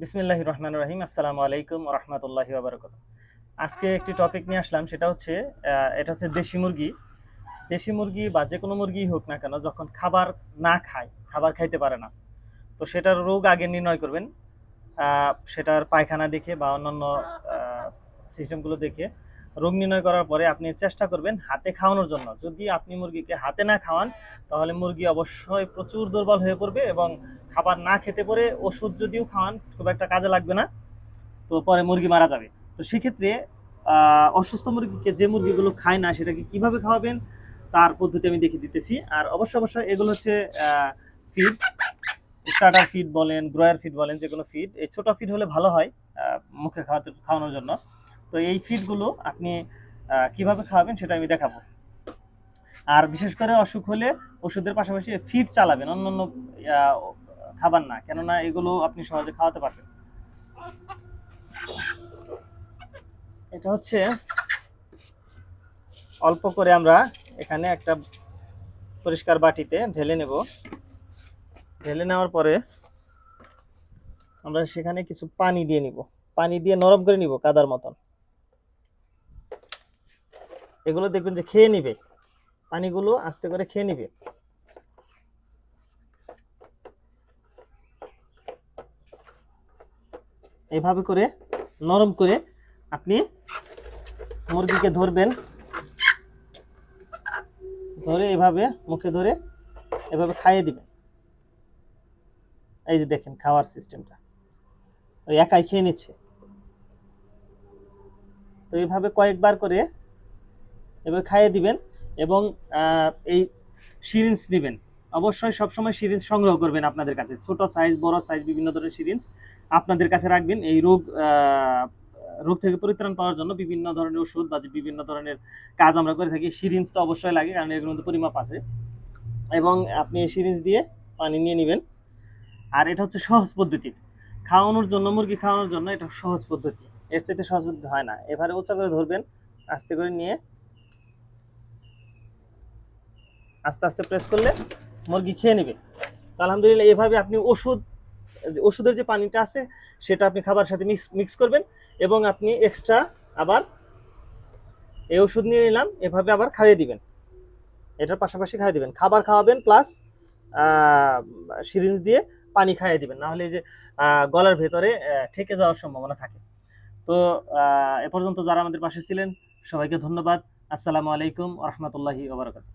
বিসমিল্লাহ রহমান রহিম আসসালামু আলাইকুম রহমতুল্লাহি বাবরকাত আজকে একটি টপিক নিয়ে আসলাম, সেটা হচ্ছে এটা হচ্ছে দেশি মুরগি। দেশি মুরগি বা যে কোনো মুরগি হোক না কেন, যখন খাবার না খায়, খাবার খাইতে পারে না, তো সেটার রোগ আগে নির্ণয় করবেন। সেটার পায়খানা দেখে বা অন্যান্য সিস্টেমগুলো দেখে রোগ নির্ণয় করার পরে আপনি চেষ্টা করবেন হাতে খাওয়ানোর জন্য। যদি আপনি মুরগিকে হাতে না খাওয়ান, তাহলে মুরগি অবশ্যই প্রচুর দুর্বল হয়ে পড়বে এবং খাবার না খেতে পরে ওষুধ যদিও খাওয়ান, খুব একটা কাজে লাগবে না, তো পরে মুরগি মারা যাবে। তো সেক্ষেত্রে অসুস্থ মুরগিকে যে মুরগিগুলো খায় না, সেটাকে কীভাবে খাওয়াবেন, তার পদ্ধতি আমি দেখিয়ে দিতেছি। আর অবশ্যই অবশ্যই এগুলো হচ্ছে ফিড স্টার্টার ফিড বলেন গ্রয়ার ফিড বলেন যে কোনো ফিড এই ছোটো ফিড হলে ভালো হয় মুখে খাওয়াতে, খাওয়ানোর জন্য। তো এই ফিডগুলো আপনি কীভাবে খাওয়াবেন সেটা আমি দেখাবো। আর বিশেষ করে অসুখ হলে ওষুধের পাশাপাশি ফিড চালাবেন। অন্য অন্য খাবার না, কেননা এগুলো আপনি সহজে খাওয়াতে পারবেন। এটা হচ্ছে অল্প করে আমরা এখানে একটা পরিষ্কার বাটিতে ঢেলে নেব। ঢেলে নেওয়ার পরে আমরা সেখানে কিছু পানি দিয়ে নিব। পানি দিয়ে নরম করে নিব কাদার মতন। এগুলো দেখবেন যে খেয়ে নিবে। পানিগুলো আস্তে করে খেয়ে নিবে। এইভাবে করে নরম করে আপনি মুরগিকে ধরবেন। ধরে এভাবে মুখে ধরে এভাবে খাইয়ে দিবেন। এই যে দেখেন খাওয়ার সিস্টেমটা। ওই একাই খেয়ে নিচ্ছে। তো এইভাবে কয়েকবার করে এভাবে খাইয়ে দিবেন এবং এই সিরিঞ্জ দিবেন। অবশ্যই সবসময় সিরিঞ্জ সংগ্রহ করবেন আপনাদের কাছে। ছোট সাইজ বড় সাইজ বিভিন্ন ধরনের সিরিঞ্জ আপনাদের কাছে রাখবেন। এই রোগ রোগ থেকে পরিত্রাণ পাওয়ার জন্য বিভিন্ন ধরনের ওষুধ বা বিভিন্ন ধরনের কাজ আমরা করে থাকি। সিরিঞ্জ তো অবশ্যই লাগে, কারণ এর মধ্যে পরিমাপ আছে। এবং আপনি এই সিরিঞ্জ দিয়ে পানি নিয়ে নেবেন। আর এটা হচ্ছে সহজ পদ্ধতি। খাওয়ানোর জন্য, মুরগি খাওয়ানোর জন্য এটা সহজ পদ্ধতি। এর চাইতে সহজ পদ্ধতি হয় না। এবারে উঁচা করে ধরবেন, আস্তে করে নিয়ে আস্তে আস্তে প্রেস করলে মুরগি খেয়ে নেবে। আলহামদুলিল্লাহ এভাবে আপনি ওষুধ, ওষুধের যে পানিটা আছে, সেটা আপনি খাবার সাথে মিক্স মিক্স করবেন এবং আপনি এক্সট্রা আবার এই ওষুধ নিয়ে নিলাম, এভাবে আবার খাইয়ে দিবেন। এটার পাশাপাশি খাইয়ে দিবেন। খাবার খাওয়াবেন প্লাস সিরিঞ্জ দিয়ে পানি খাইয়ে দিবেন। নাহলে এই যে গলার ভেতরে ঠেকে যাওয়ার সম্ভাবনা থাকে। তো এ পর্যন্ত যারা আমাদের পাশে ছিলেন, সবাইকে ধন্যবাদ। আসসালামু আলাইকুম রহমতুল্লাহি ওবরাকাত